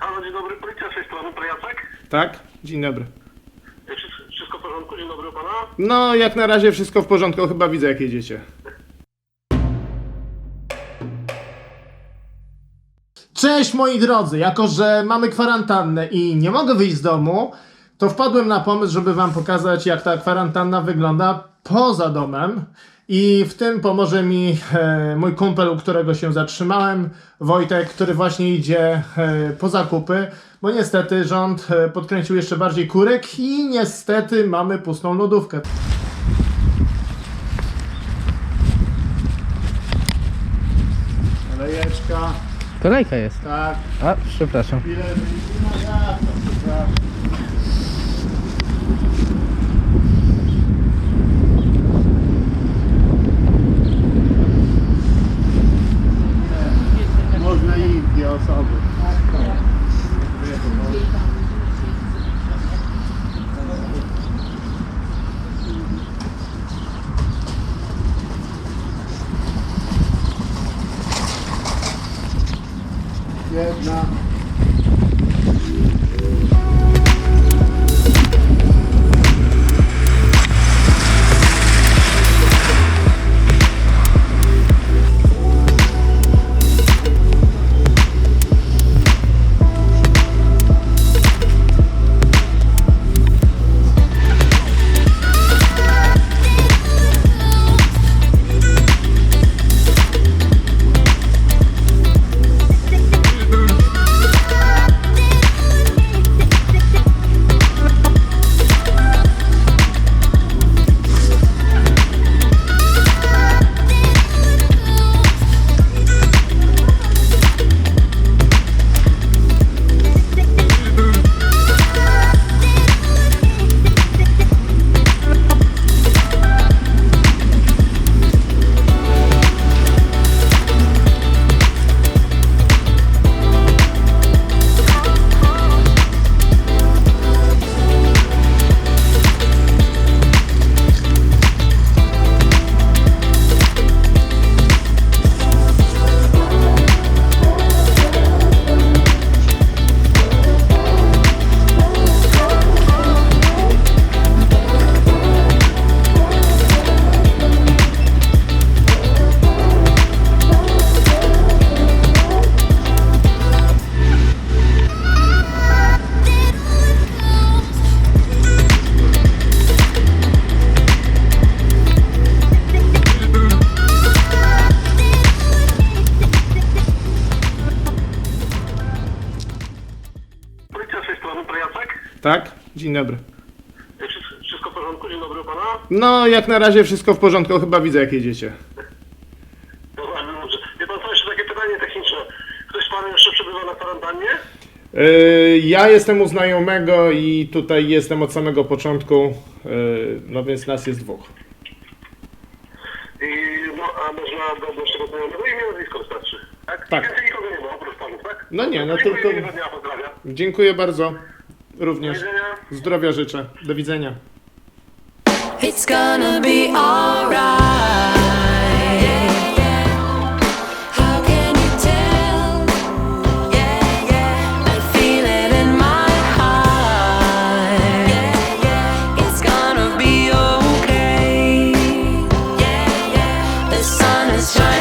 Halo, dzień dobry, policja z tej strony. Tak? Dzień dobry. Wszystko, wszystko w porządku, dzień dobry u pana. No, jak na razie wszystko w porządku, chyba widzę jak jedziecie. Cześć moi drodzy, jako że mamy kwarantannę i nie mogę wyjść z domu, to wpadłem na pomysł, żeby wam pokazać jak ta kwarantanna wygląda poza domem. I w tym pomoże mi e, mój kumpel, u którego się zatrzymałem, Wojtek, który właśnie idzie e, po zakupy, bo niestety rząd e, podkręcił jeszcze bardziej kurek i niestety mamy pustą lodówkę. Lejeczka, Kolejka jest. tak, A, przepraszam. Ile ja to Jedna. Policja Tak? Dzień dobry. Wszystko, wszystko w porządku, dzień dobry u pana. No, jak na razie wszystko w porządku, chyba widzę jak jedziecie. Dobra, dobrze. Wie pan co, jeszcze takie pytanie techniczne. Ktoś z pana jeszcze przebywa na kwarantannie? Yy, ja jestem u znajomego i tutaj jestem od samego początku, yy, no więc nas jest dwóch. I, no, a można dodać tego znajomego imię, nazwisko wystarczy. Tak? Tak. Więcej nikogo nie ma, oprócz panów, tak? No nie, no Dziękuję, tylko- miłego dnia, pozdrawiam. Dziękuję bardzo. Również. Zdrowia życzę. Do widzenia. It's gonna be sun is shining.